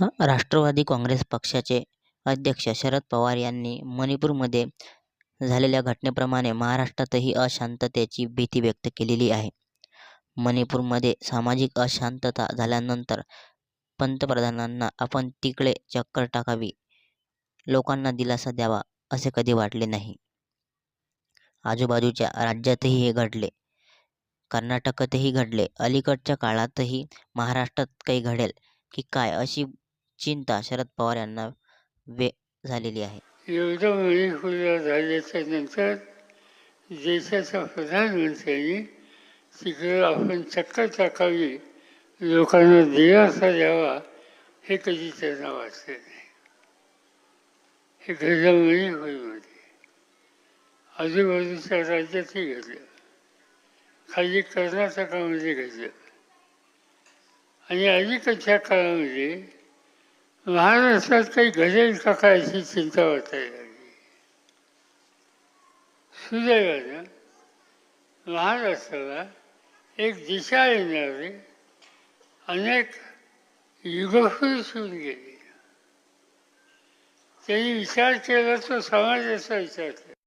राष्ट्रवादी काँग्रेस पक्षाचे अध्यक्ष शरद पवार यांनी मणिपूरमध्ये झालेल्या घटनेप्रमाणे महाराष्ट्रातही अशांततेची भीती व्यक्त केलेली आहे. मणिपूरमध्ये सामाजिक अशांतता झाल्यानंतर पंतप्रधानांना आपण तिकडे चक्कर टाकावी, लोकांना दिलासा द्यावा असे कधी वाटले नाही. आजूबाजूच्या राज्यातही हे घडले. कर्नाटकातही घडले. अलीकडच्या काळातही महाराष्ट्रात काही घडेल की काय अशी चिंता शरद पवार यांना वे झालेली आहे. एवढं मणिपूरला झाल्याच्यानंतर देशाच्या प्रधानमंत्र्यांनी तिकडे आपण चक्कर टाकावी लोकांना दिलासा द्यावा हे कधी त्यांना वाटलं नाही. हे घडामोडी होईमध्ये आजूबाजूच्या राज्यातही घडलं. खाली कर्नाटकामध्ये घडलं. आणि अलीकडच्या काळामध्ये महाराष्ट्रात काही घडेल का काय अशी चिंता वाटायला लागली सुदैवानं महाराष्ट्राला एक दिशा येणारे अनेक युगफुल होऊन गेली त्यांनी विचार केला तो समाजाचा विचार केला.